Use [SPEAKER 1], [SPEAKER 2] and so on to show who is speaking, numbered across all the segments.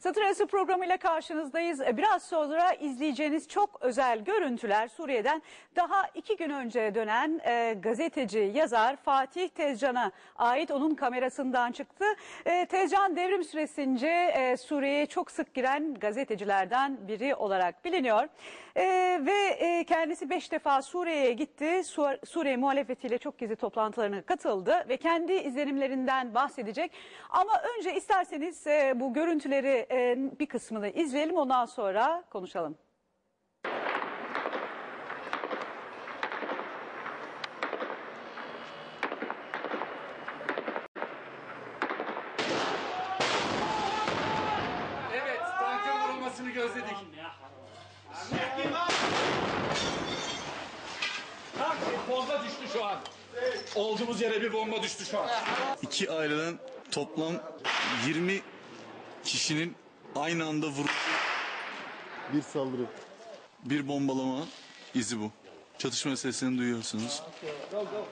[SPEAKER 1] Satır Arası programıyla karşınızdayız. E, Biraz sonra izleyeceğiniz çok özel görüntüler Suriye'den daha iki gün önce dönen e, gazeteci, yazar Fatih Tezcan'a ait onun kamerasından çıktı. E, Tezcan devrim süresince e, Suriye'ye çok sık giren gazetecilerden biri olarak biliniyor. E, ve e, kendisi beş defa Suriye'ye gitti. Su- Suriye muhalefetiyle çok gizli toplantılarına katıldı ve kendi izlenimlerinden bahsedecek. Ama önce isterseniz e, bu görüntüleri e, bir kısmını izleyelim ondan sonra konuşalım.
[SPEAKER 2] Evet, tankın vurulmasını gözledik. Tank bomba düştü şu an. Olduğumuz yere bir bomba düştü şu an.
[SPEAKER 3] İki aileden toplam 20 kişinin aynı anda vurulduğu
[SPEAKER 4] Bir saldırı.
[SPEAKER 3] bir bombalama izi bu. Çatışma sesini duyuyorsunuz.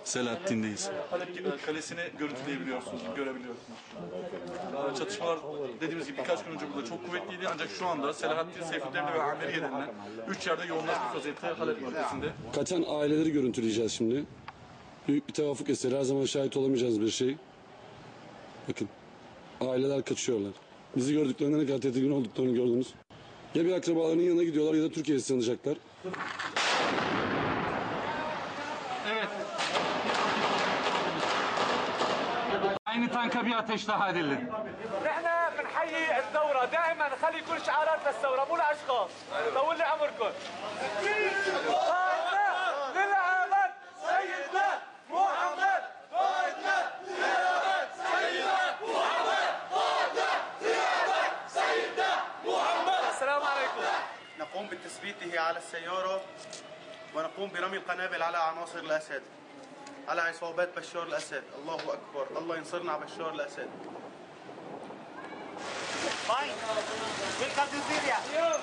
[SPEAKER 3] Selahattin'deyiz. Halep kalesini görüntüleyebiliyorsunuz, görebiliyorsunuz. Çatışmalar dediğimiz gibi birkaç gün önce burada çok kuvvetliydi ancak şu anda Selahattin, Seyfettin'le ve Amiriye denilen üç yerde yoğunlaşmış vaziyette Halep bölgesinde.
[SPEAKER 5] Kaçan aileleri görüntüleyeceğiz şimdi. Büyük bir tevafuk eseri. Her zaman şahit olamayacağınız bir şey. Bakın. Aileler kaçıyorlar. Bizi gördüklerinde ne kadar tedirgin olduklarını gördünüz. Ya bir akrabalarının yanına gidiyorlar ya da Türkiye'ye sığınacaklar.
[SPEAKER 2] Aynı tanka bir ateş daha edildi.
[SPEAKER 6] نحن بنحيي الثورة دائما نخلي كل شعارات للثورة مو لأشخاص طول لي عمركم
[SPEAKER 7] السيارة ونقوم برمي القنابل على عناصر الأسد على عصابات بشار الأسد. الله أكبر. الله ينصرنا على بشار الأسد.
[SPEAKER 6] الله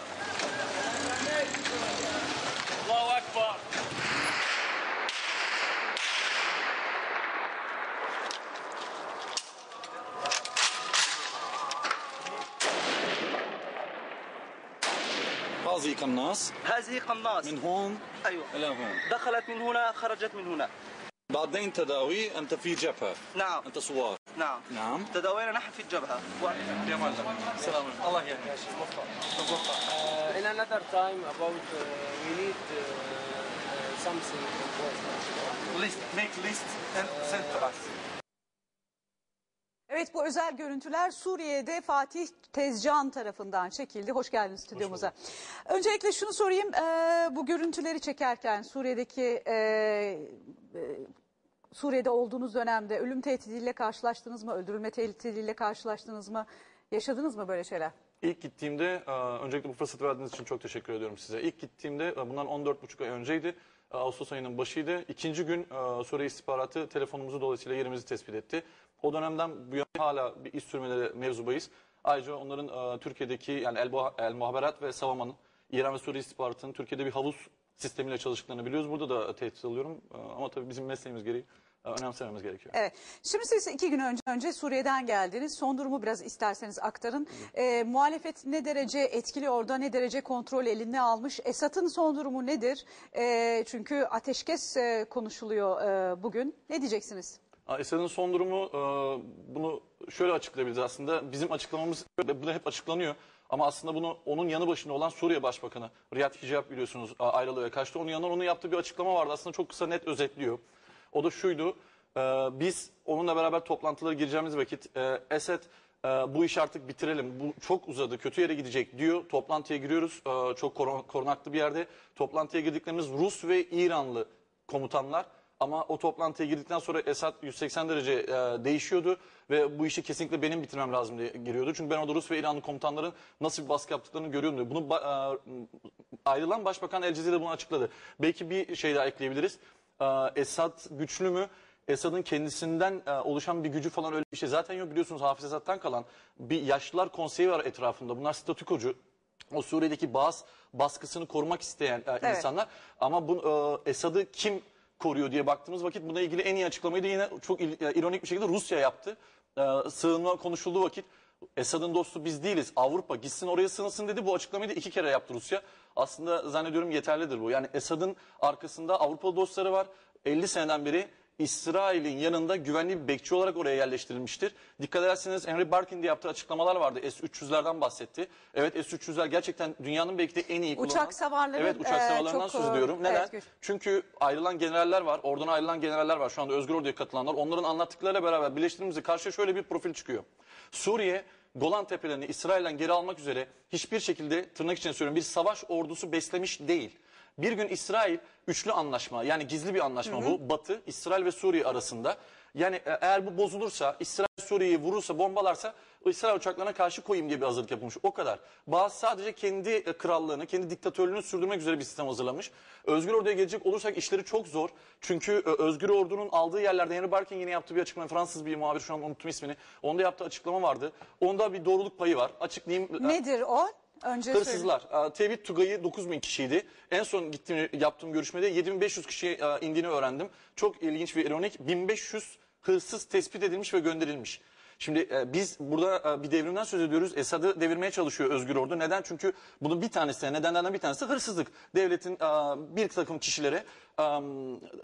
[SPEAKER 3] Bazı yıkanmaz.
[SPEAKER 7] هذه قناص
[SPEAKER 3] من هون
[SPEAKER 7] أيوة
[SPEAKER 3] إلى هون.
[SPEAKER 7] دخلت من هنا خرجت من هنا
[SPEAKER 3] بعدين تداوي أنت في جبهة.
[SPEAKER 7] نعم
[SPEAKER 3] أنت صوار.
[SPEAKER 7] نعم
[SPEAKER 3] نعم.
[SPEAKER 7] تداوينا نحن في الجبهة
[SPEAKER 3] يا معلم. سلام الله يهديك.
[SPEAKER 8] Uh, in another time about uh, we need uh, uh, something important.
[SPEAKER 3] List, make list and send to us.
[SPEAKER 1] Evet bu özel görüntüler Suriye'de Fatih Tezcan tarafından çekildi. Hoş geldiniz stüdyomuza. Öncelikle şunu sorayım. Ee, bu görüntüleri çekerken Suriye'deki e, e, Suriye'de olduğunuz dönemde ölüm tehdidiyle karşılaştınız mı? Öldürülme tehdidiyle karşılaştınız mı? Yaşadınız mı böyle şeyler?
[SPEAKER 9] İlk gittiğimde, e, öncelikle bu fırsatı verdiğiniz için çok teşekkür ediyorum size. İlk gittiğimde, e, bundan 14,5 ay önceydi. E, Ağustos ayının başıydı. İkinci gün e, Suriye istihbaratı telefonumuzu dolayısıyla yerimizi tespit etti. O dönemden bu yana hala bir iş sürmeleri mevzubayız. Ayrıca onların e, Türkiye'deki yani El, El Muhaberat ve Savaman'ın İran ve Suriye istihbaratının Türkiye'de bir havuz sistemiyle çalıştıklarını biliyoruz. Burada da tehdit alıyorum. E, ama tabii bizim mesleğimiz gereği önemsememiz gerekiyor.
[SPEAKER 1] Evet. Şimdi siz iki gün önce, önce Suriye'den geldiniz. Son durumu biraz isterseniz aktarın. Ee, muhalefet ne derece etkili orada, ne derece kontrol eline almış? Esad'ın son durumu nedir? Ee, çünkü ateşkes e, konuşuluyor e, bugün. Ne diyeceksiniz?
[SPEAKER 9] Esad'ın son durumu e, bunu şöyle açıklayabiliriz aslında. Bizim açıklamamız bu da hep açıklanıyor. Ama aslında bunu onun yanı başında olan Suriye Başbakanı Riyad Hicab biliyorsunuz a- ayrılığı ve kaçtı. Onun yanından onun yaptığı bir açıklama vardı. Aslında çok kısa net özetliyor. O da şuydu. e, biz onunla beraber toplantılara gireceğimiz vakit e, Esed e, bu işi artık bitirelim. Bu çok uzadı, kötü yere gidecek diyor. Toplantıya giriyoruz. E, çok koron- korunaklı bir yerde. Toplantıya girdiklerimiz Rus ve İranlı komutanlar. Ama o toplantıya girdikten sonra Esad 180 derece e, değişiyordu ve bu işi kesinlikle benim bitirmem lazım diye giriyordu. Çünkü ben orada Rus ve İranlı komutanların nasıl bir baskı yaptıklarını görüyorum diyor. Bunu e, ayrılan Başbakan El Cezire bunu açıkladı. Belki bir şey daha ekleyebiliriz. E, Esad güçlü mü? Esad'ın kendisinden e, oluşan bir gücü falan öyle bir şey zaten yok biliyorsunuz Hafız Esad'dan kalan bir yaşlılar konseyi var etrafında. Bunlar statükocu. O Suriye'deki bazı baskısını korumak isteyen e, insanlar. Ama bu e, Esad'ı kim koruyor diye baktığımız vakit buna ilgili en iyi açıklamayı da yine çok il- e, ironik bir şekilde Rusya yaptı. E, sığınma konuşulduğu vakit Esad'ın dostu biz değiliz. Avrupa gitsin oraya sığınsın dedi. Bu açıklamayı da iki kere yaptı Rusya. Aslında zannediyorum yeterlidir bu. Yani Esad'ın arkasında Avrupalı dostları var. 50 seneden beri İsrail'in yanında güvenli bir bekçi olarak oraya yerleştirilmiştir. Dikkat ederseniz Henry Barkin de yaptığı açıklamalar vardı. S-300'lerden bahsetti. Evet S-300'ler gerçekten dünyanın belki de en iyi kullanılan.
[SPEAKER 1] Uçak savarları,
[SPEAKER 9] Evet uçak
[SPEAKER 1] e,
[SPEAKER 9] savarlarından
[SPEAKER 1] çok,
[SPEAKER 9] söz ediyorum. Neden?
[SPEAKER 1] evet.
[SPEAKER 9] Çünkü ayrılan generaller var. Oradan ayrılan generaller var. Şu anda Özgür Ordu'ya katılanlar. Onların anlattıklarıyla beraber birleştirdiğimizde karşıya şöyle bir profil çıkıyor. Suriye Golan Tepelerini İsrail'den geri almak üzere hiçbir şekilde tırnak içinde söylüyorum bir savaş ordusu beslemiş değil. Bir gün İsrail üçlü anlaşma yani gizli bir anlaşma bu. Batı, İsrail ve Suriye arasında. Yani e- eğer bu bozulursa, İsrail Suriye'yi vurursa, bombalarsa İsrail uçaklarına karşı koyayım diye bir hazırlık yapılmış. O kadar. Bazı sadece kendi e, krallığını, kendi diktatörlüğünü sürdürmek üzere bir sistem hazırlamış. Özgür Ordu'ya gelecek olursak işleri çok zor. Çünkü e, Özgür Ordu'nun aldığı yerlerde Henry Barkin yine yaptığı bir açıklama. Fransız bir muhabir şu an unuttum ismini. Onda yaptığı açıklama vardı. Onda bir doğruluk payı var. Açıklayayım.
[SPEAKER 1] Nedir o? Önce söyle.
[SPEAKER 9] Hırsızlar. Aa, Tevhid Tugay'ı 9 bin kişiydi. En son gittiğim, yaptığım görüşmede 7500 kişiye e, indiğini öğrendim. Çok ilginç ve ironik. 1500 hırsız tespit edilmiş ve gönderilmiş. Şimdi e, biz burada e, bir devrimden söz ediyoruz. Esad'ı devirmeye çalışıyor Özgür Ordu. Neden? Çünkü bunun bir tanesi, nedenlerden bir tanesi hırsızlık. Devletin e, bir takım kişilere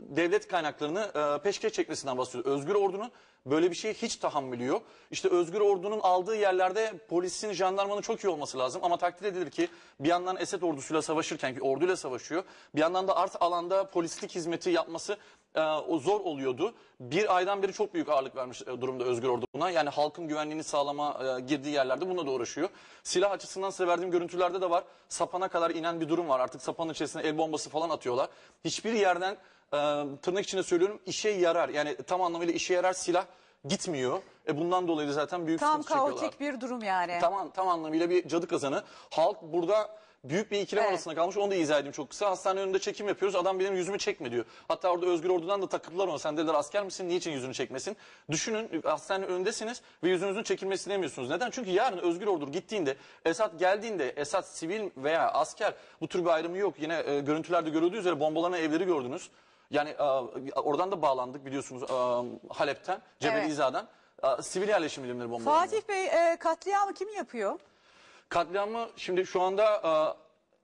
[SPEAKER 9] devlet kaynaklarını e, peşkeş çekmesinden bahsediyor. Özgür Ordu'nun böyle bir şeye hiç tahammülü yok. İşte Özgür Ordu'nun aldığı yerlerde polisin, jandarmanın çok iyi olması lazım. Ama takdir edilir ki bir yandan Esed ordusuyla savaşırken ki orduyla savaşıyor. Bir yandan da art alanda polislik hizmeti yapması e, o zor oluyordu. Bir aydan beri çok büyük ağırlık vermiş e, durumda Özgür Ordu buna. Yani halkın güvenliğini sağlama girdiği yerlerde bununla da uğraşıyor. Silah açısından size verdiğim görüntülerde de var. Sapana kadar inen bir durum var. Artık sapanın içerisine el bombası falan atıyorlar. Hiçbir yerden e, tırnak içinde söylüyorum işe yarar. Yani tam anlamıyla işe yarar silah gitmiyor. E bundan dolayı da zaten büyük
[SPEAKER 1] Tam
[SPEAKER 9] sıkıntı çekiyorlar.
[SPEAKER 1] kaotik bir durum yani.
[SPEAKER 9] Tam, tam anlamıyla bir cadı kazanı. Halk burada büyük bir ikilem
[SPEAKER 1] Evet.
[SPEAKER 9] arasında kalmış. Onu da izah edeyim çok kısa. Hastane önünde çekim yapıyoruz. Adam benim yüzümü çekme diyor. Hatta orada Özgür Ordu'dan da takıldılar ona. Sen dediler asker misin? Niçin yüzünü çekmesin? Düşünün hastane önündesiniz ve yüzünüzün çekilmesini demiyorsunuz. Neden? Çünkü yarın Özgür Ordu gittiğinde, Esad geldiğinde, Esad sivil veya asker bu tür bir ayrımı yok. Yine e, görüntülerde görüldüğü üzere bombalanan evleri gördünüz. Yani e, oradan da bağlandık biliyorsunuz e, Halep'ten, Cebel
[SPEAKER 1] Evet.
[SPEAKER 9] İza'dan. E, sivil yerleşim birimleri bombalanıyor.
[SPEAKER 1] Fatih Bey e, katliamı kim yapıyor?
[SPEAKER 9] Katliamı şimdi şu anda e,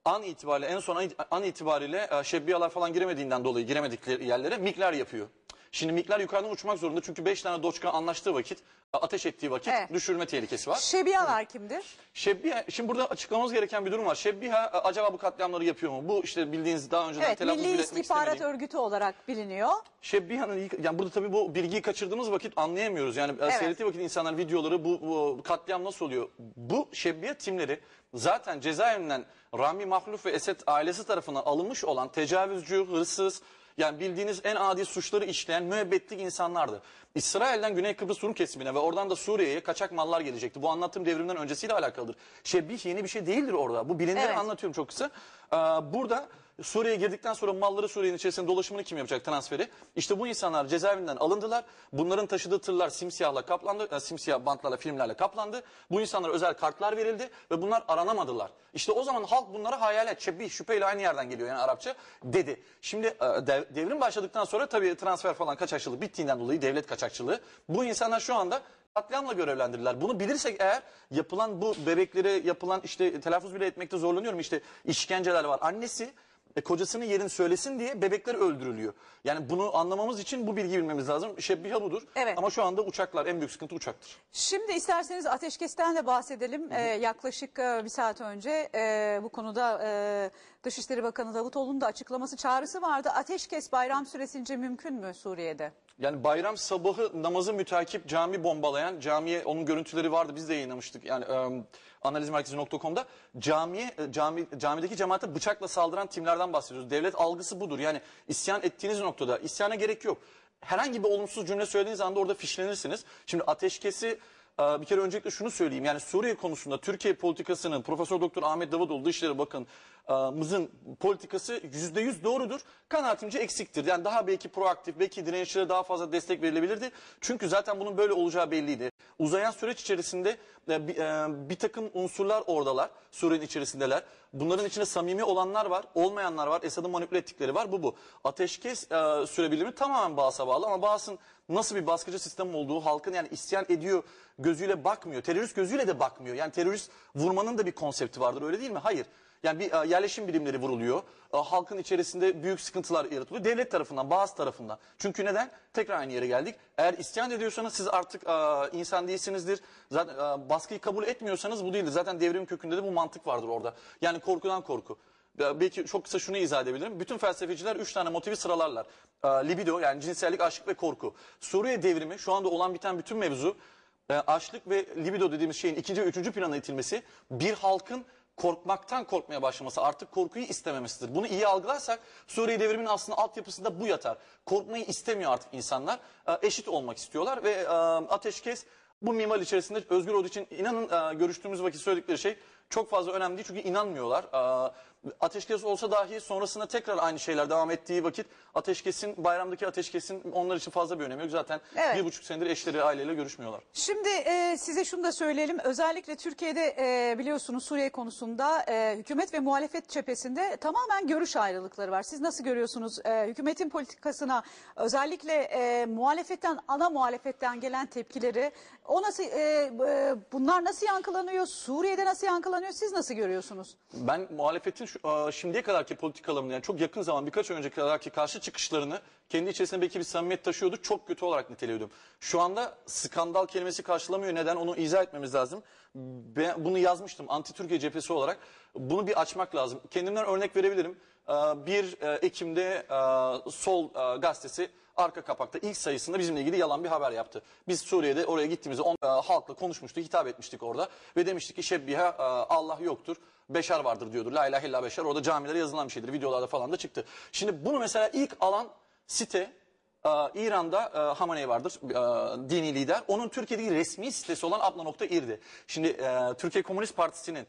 [SPEAKER 9] an itibariyle en son an, itibariyle e, şebbiyalar falan giremediğinden dolayı giremedikleri yerlere mikler yapıyor. Şimdi mikler yukarıdan uçmak zorunda çünkü 5 tane Doçka anlaştığı vakit e, ateş ettiği vakit
[SPEAKER 1] Evet.
[SPEAKER 9] düşürme tehlikesi var.
[SPEAKER 1] Şebiyalar kimdir?
[SPEAKER 9] Şebbiha, şimdi burada açıklamamız gereken bir durum var. Şebbiha e, acaba bu katliamları yapıyor mu? Bu işte bildiğiniz daha önceden
[SPEAKER 1] Evet,
[SPEAKER 9] telaffuz
[SPEAKER 1] Milli
[SPEAKER 9] bile etmek
[SPEAKER 1] İstihbarat
[SPEAKER 9] istemediğim.
[SPEAKER 1] Örgütü olarak biliniyor.
[SPEAKER 9] Şebbiha'nın ilk- yani burada tabii bu bilgiyi kaçırdığımız vakit anlayamıyoruz. Yani evet. seyrettiği vakit insanlar videoları bu, bu katliam nasıl oluyor? Bu Şebbiha timleri zaten cezaevinden Rami Mahluf ve Esed ailesi tarafından alınmış olan tecavüzcü, hırsız yani bildiğiniz en adi suçları işleyen müebbetlik insanlardı. İsrail'den Güney Kıbrıs Rum kesimine ve oradan da Suriye'ye kaçak mallar gelecekti. Bu anlattığım devrimden öncesiyle alakalıdır. Şebbih yeni bir şey değildir orada. Bu bilinenleri
[SPEAKER 1] Evet.
[SPEAKER 9] anlatıyorum çok kısa. Ee, burada Suriye'ye girdikten sonra malları Suriye'nin içerisinde dolaşımını kim yapacak transferi? İşte bu insanlar cezaevinden alındılar. Bunların taşıdığı tırlar simsiyahla kaplandı, e, simsiyah bantlarla filmlerle kaplandı. Bu insanlara özel kartlar verildi ve bunlar aranamadılar. İşte o zaman halk bunlara hayalet, şebbih, şüpheyle aynı yerden geliyor yani Arapça dedi. Şimdi e, dev- devrim başladıktan sonra tabii transfer falan kaçakçılık bittiğinden dolayı devlet kaçakçılığı. Bu insanlar şu anda katliamla görevlendirdiler. Bunu bilirsek eğer yapılan bu bebeklere yapılan işte telaffuz bile etmekte zorlanıyorum. İşte işkenceler var. Annesi e, kocasının yerini söylesin diye bebekler öldürülüyor. Yani bunu anlamamız için bu bilgiyi bilmemiz lazım. Şebbiha budur.
[SPEAKER 1] Evet.
[SPEAKER 9] Ama şu anda uçaklar en büyük sıkıntı uçaktır.
[SPEAKER 1] Şimdi isterseniz ateşkesten de bahsedelim. Ee, yaklaşık e, bir saat önce e, bu konuda e, Dışişleri Bakanı Davutoğlu'nun da açıklaması çağrısı vardı. Ateşkes bayram süresince mümkün mü Suriye'de?
[SPEAKER 9] Yani bayram sabahı namazı mütakip cami bombalayan, camiye onun görüntüleri vardı biz de yayınlamıştık. Yani e, analizmerkezi.com'da camiye cami camideki cemaate bıçakla saldıran timlerden bahsediyoruz. Devlet algısı budur. Yani isyan ettiğiniz noktada isyana gerek yok. Herhangi bir olumsuz cümle söylediğiniz anda orada fişlenirsiniz. Şimdi ateşkesi bir kere öncelikle şunu söyleyeyim. Yani Suriye konusunda Türkiye politikasının Profesör Doktor Ahmet Davutoğlu Dışişleri Bakanımızın politikası yüzde yüz doğrudur. Kanaatimce eksiktir. Yani daha belki proaktif, belki direnişlere daha fazla destek verilebilirdi. Çünkü zaten bunun böyle olacağı belliydi. Uzayan süreç içerisinde e, bir, e, bir takım unsurlar oradalar. Suriye'nin içerisindeler. Bunların içinde samimi olanlar var, olmayanlar var. Esad'ın manipüle ettikleri var. Bu bu. Ateşkes e, sürebilir mi? Tamamen Bağız'a bağlı ama Bağız'ın nasıl bir baskıcı sistem olduğu halkın yani isyan ediyor gözüyle bakmıyor. Terörist gözüyle de bakmıyor. Yani terörist vurmanın da bir konsepti vardır öyle değil mi? Hayır. Yani bir e, yerleşim birimleri vuruluyor. E, halkın içerisinde büyük sıkıntılar yaratılıyor. Devlet tarafından, bazı tarafından. Çünkü neden? Tekrar aynı yere geldik. Eğer isyan ediyorsanız siz artık e, insan değilsinizdir. Zaten baskıyı kabul etmiyorsanız bu değildir. Zaten devrim kökünde de bu mantık vardır orada. Yani korkudan korku. Belki çok kısa şunu izah edebilirim. Bütün felsefeciler üç tane motivi sıralarlar. E, libido yani cinsellik, aşk ve korku. Suriye devrimi şu anda olan biten bütün mevzu e, açlık ve libido dediğimiz şeyin ikinci ve üçüncü plana itilmesi bir halkın korkmaktan korkmaya başlaması artık korkuyu istememesidir. Bunu iyi algılarsak Suriye devriminin aslında altyapısında bu yatar. Korkmayı istemiyor artık insanlar. E, eşit olmak istiyorlar ve e, ateşkes bu mimal içerisinde Özgür Odu için inanın e, görüştüğümüz vakit söyledikleri şey çok fazla önemli değil çünkü inanmıyorlar. Ateşkes olsa dahi sonrasında tekrar aynı şeyler devam ettiği vakit ateşkesin bayramdaki ateşkesin onlar için fazla bir önemi yok. Zaten
[SPEAKER 1] Evet.
[SPEAKER 9] bir buçuk senedir eşleri aileyle görüşmüyorlar.
[SPEAKER 1] Şimdi e, size şunu da söyleyelim. Özellikle Türkiye'de e, biliyorsunuz Suriye konusunda e, hükümet ve muhalefet cephesinde tamamen görüş ayrılıkları var. Siz nasıl görüyorsunuz e, hükümetin politikasına özellikle e, muhalefetten ana muhalefetten gelen tepkileri o nasıl e, e, bunlar nasıl yankılanıyor? Suriye'de nasıl yankılanıyor? Siz nasıl görüyorsunuz?
[SPEAKER 9] Ben muhalefetin şu, şimdiye kadarki politikalarını yani çok yakın zaman birkaç ay önce kadarki karşı çıkışlarını kendi içerisinde belki bir samimiyet taşıyordu. Çok kötü olarak niteliyordum. Şu anda skandal kelimesi karşılamıyor. Neden? Onu izah etmemiz lazım. Ben bunu yazmıştım anti Türkiye cephesi olarak. Bunu bir açmak lazım. Kendimden örnek verebilirim. E, 1 e, Ekim'de e, Sol e, gazetesi arka kapakta ilk sayısında bizimle ilgili yalan bir haber yaptı. Biz Suriye'de oraya gittiğimizde on, halkla konuşmuştuk, hitap etmiştik orada ve demiştik ki Şebbiha Allah yoktur. Beşer vardır diyordur. La ilahe illa beşer. Orada camilere yazılan bir şeydir. Videolarda falan da çıktı. Şimdi bunu mesela ilk alan site e, İran'da e, Hamaney vardır. e, dini lider. Onun Türkiye'deki resmi sitesi olan abla.ir'di. Şimdi e, Türkiye Komünist Partisi'nin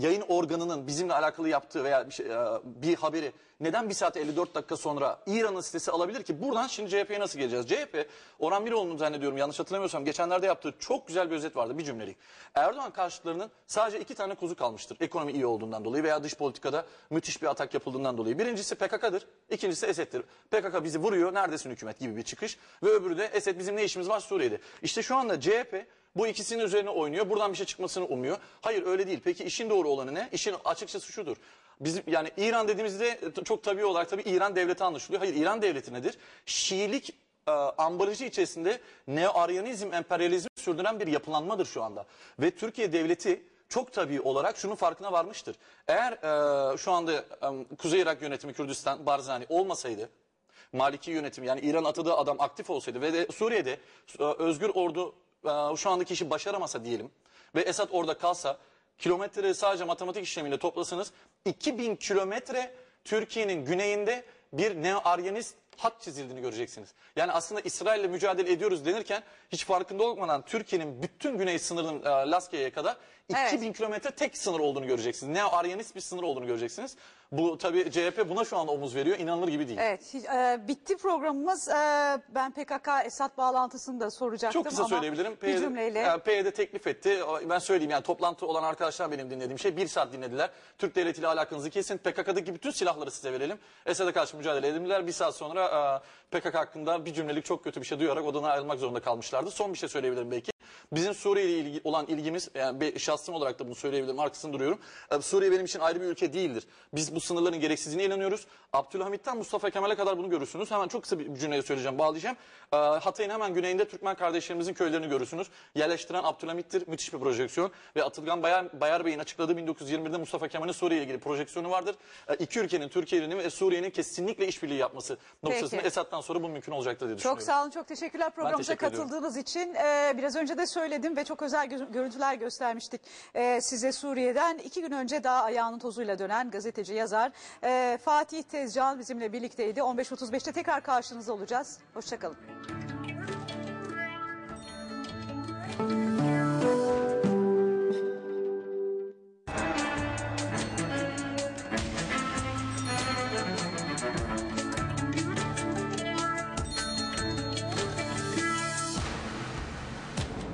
[SPEAKER 9] yayın organının bizimle alakalı yaptığı veya bir, şey, e, bir haberi neden 1 saat 54 dakika sonra İran'ın sitesi alabilir ki? Buradan şimdi CHP'ye nasıl geleceğiz? CHP, Orhan Miroğlu'nun zannediyorum yanlış hatırlamıyorsam geçenlerde yaptığı çok güzel bir özet vardı bir cümlelik. Erdoğan karşıtlarının sadece iki tane kuzu kalmıştır. Ekonomi iyi olduğundan dolayı veya dış politikada müthiş bir atak yapıldığından dolayı. Birincisi PKK'dır, ikincisi Esed'dir. PKK bizi vuruyor, neredesin hükümet gibi bir çıkış. Ve öbürü de Esed bizim ne işimiz var Suriye'de. İşte şu anda CHP bu ikisinin üzerine oynuyor. Buradan bir şey çıkmasını umuyor. Hayır öyle değil. Peki işin doğru olanı ne? İşin açıkçası şudur. Bizim yani İran dediğimizde çok tabii olarak tabii İran devleti anlaşılıyor. Hayır İran devleti nedir? Şiilik e, ambalajı içerisinde neo-Aryanizm, emperyalizmi sürdüren bir yapılanmadır şu anda. Ve Türkiye devleti çok tabii olarak şunun farkına varmıştır. Eğer e, şu anda e, Kuzey Irak yönetimi Kürdistan, Barzani olmasaydı Maliki yönetimi yani İran atadığı adam aktif olsaydı ve de Suriye'de e, özgür ordu şu andaki işi başaramasa diyelim ve Esad orada kalsa kilometreleri sadece matematik işlemiyle toplasanız 2000 kilometre Türkiye'nin güneyinde bir neo-Aryanist hat çizildiğini göreceksiniz. Yani aslında İsrail'le mücadele ediyoruz denirken hiç farkında olmadan Türkiye'nin bütün güney sınırının e, Laskiye'ye kadar
[SPEAKER 1] Evet.
[SPEAKER 9] 2000 kilometre tek sınır olduğunu göreceksiniz. Neo-Aryanist bir sınır olduğunu göreceksiniz. Bu tabii CHP buna şu anda omuz veriyor. İnanılır gibi değil.
[SPEAKER 1] Evet, hiç- e, bitti programımız. E, ben PKK Esad bağlantısını da soracaktım
[SPEAKER 9] Çok kısa
[SPEAKER 1] ama
[SPEAKER 9] söyleyebilirim.
[SPEAKER 1] bir cümleyle.
[SPEAKER 9] yani PYD teklif etti. Ben söyleyeyim yani toplantı olan arkadaşlar benim dinlediğim şey bir saat dinlediler. Türk devletiyle alakanızı kesin. PKK'daki bütün silahları size verelim. Esad'a karşı mücadele edildiler. Bir saat sonra e, PKK hakkında bir cümlelik çok kötü bir şey duyarak odadan ayrılmak zorunda kalmışlardı. Son bir şey söyleyebilirim belki. Bizim Suriye ile ilgi, olan ilgimiz, yani bir şahsım olarak da bunu söyleyebilirim, arkasında duruyorum. E, Suriye benim için ayrı bir ülke değildir. Biz bu sınırların gereksizliğine inanıyoruz. Abdülhamit'ten Mustafa Kemal'e kadar bunu görürsünüz. Hemen çok kısa bir cümleyi söyleyeceğim, bağlayacağım. E, Hatay'ın hemen güneyinde Türkmen kardeşlerimizin köylerini görürsünüz. Yerleştiren Abdülhamit'tir, müthiş bir projeksiyon. Ve Atılgan Bayar, Bayar Bey'in açıkladığı 1921'de Mustafa Kemal'in Suriye ile ilgili projeksiyonu vardır. E, iki ülkenin, Türkiye'nin ve Suriye'nin kesinlikle işbirliği yapması noktasında. Esad'dan sonra bu mümkün olacaktır diye
[SPEAKER 1] Çok
[SPEAKER 9] düşünüyorum.
[SPEAKER 1] sağ olun, çok teşekkürler programımıza
[SPEAKER 9] teşekkür ediyorum.
[SPEAKER 1] katıldığınız için. Ee, biraz önce de söyledim ve çok özel gö- görüntüler göstermiştik ee, size Suriye'den. iki gün önce daha ayağının tozuyla dönen gazeteci, yazar ee, Fatih Tezcan bizimle birlikteydi. 15.35'te tekrar karşınızda olacağız. Hoşçakalın.